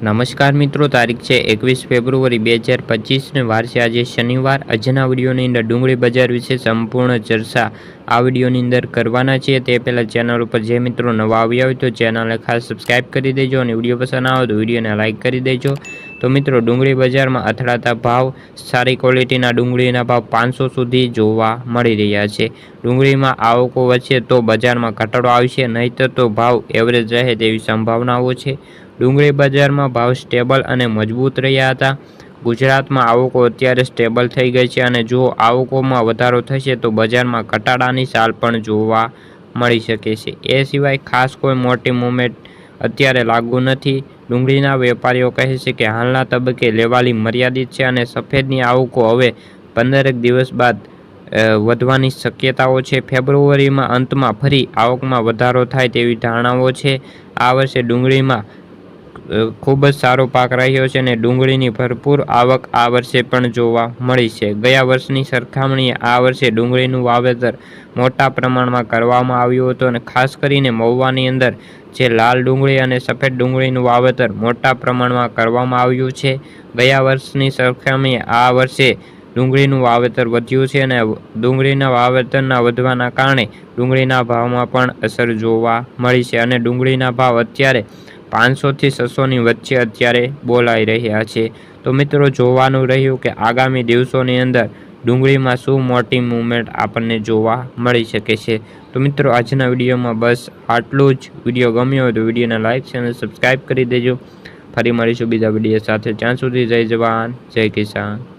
નમસ્કાર મિત્રો, તારીખ છે એકવીસ ફેબ્રુઆરી બે હજાર પચીસને વાર છે. આજે શનિવાર. આજના વિડીયોની અંદર ડુંગળી બજાર વિશે સંપૂર્ણ ચર્ચા આ વિડીયોની અંદર કરવાના છીએ તે પહેલાં ચેનલ ઉપર જે મિત્રો નવા આવ્યા હોય તો ચેનલને ખાસ સબસ્ક્રાઈબ કરી દેજો અને વીડિયો પસંદ આવે તો વિડીયોને લાઇક કરી દેજો. તો મિત્રો, ડુંગળી બજારમાં અથડાતા ભાવ સારી ક્વોલિટીના ડુંગળીના ભાવ પાંચસો સુધી જોવા મળી રહ્યા છે. ડુંગળીમાં આવકો વચ્ચે તો બજારમાં ઘટાડો આવશે, નહીંતર તો ભાવ એવરેજ રહે તેવી સંભાવનાઓ છે. ડુંગળી બજારમાં ભાવ સ્ટેબલ અને મજબૂત રહ્યા હતા. ગુજરાતમાં આવકો અત્યારે સ્ટેબલ થઈ ગઈ છે અને જો આવકોમાં વધારો થશે તો બજારમાં ઘટાડાની ચાલ પણ જોવા મળી શકે છે. એ સિવાય ખાસ કોઈ મોટી મુવમેન્ટ અત્યારે લાગુ નથી. ડુંગળીના વેપારીઓ કહે છે કે હાલના તબક્કે લેવાલી મર્યાદિત છે અને સફેદની આવકો હવે પંદરેક દિવસ બાદ વધવાની શક્યતાઓ છે. ફેબ્રુઆરીમાં અંતમાં ફરી આવકમાં વધારો થાય તેવી ધારણાઓ છે. આ વર્ષે ડુંગળીમાં ખૂબ જ સારો પાક રહ્યો છે અને ડુંગળીની ભરપૂર આવક આ વર્ષે પણ જોવા મળી છે. ગયા વર્ષની સરખામણીએ આ વર્ષે ડુંગળીનું વાવેતર મોટા પ્રમાણમાં કરવામાં આવ્યું હતું અને ખાસ કરીને મહુવાની અંદર જે લાલ ડુંગળી અને સફેદ ડુંગળીનું વાવેતર મોટા પ્રમાણમાં કરવામાં આવ્યું છે. ગયા વર્ષની સરખામણીએ આ વર્ષે ડુંગળીનું વાવેતર વધ્યું છે અને ડુંગળીના વાવેતરના વધવાના કારણે ડુંગળીના ભાવમાં પણ અસર જોવા મળી છે અને ડુંગળીના ભાવ અત્યારે પાંચસોથી છસોની વચ્ચે અત્યારે બોલાઈ રહ્યા છે. તો મિત્રો, જોવાનું રહ્યું કે આગામી દિવસોની અંદર ડુંગળીમાં શું મોટી મૂવમેન્ટ આપણને જોવા મળી શકે છે. તો મિત્રો, આજના વિડીયોમાં બસ આટલું જ. વીડિયો ગમ્યો હોય તો વિડીયોને લાઇક અને સબસ્ક્રાઈબ કરી દેજો. ફરી મળીશું બીજા વીડિયો સાથે. જ્યાં સુધી જય જવાન, જય કિસાન.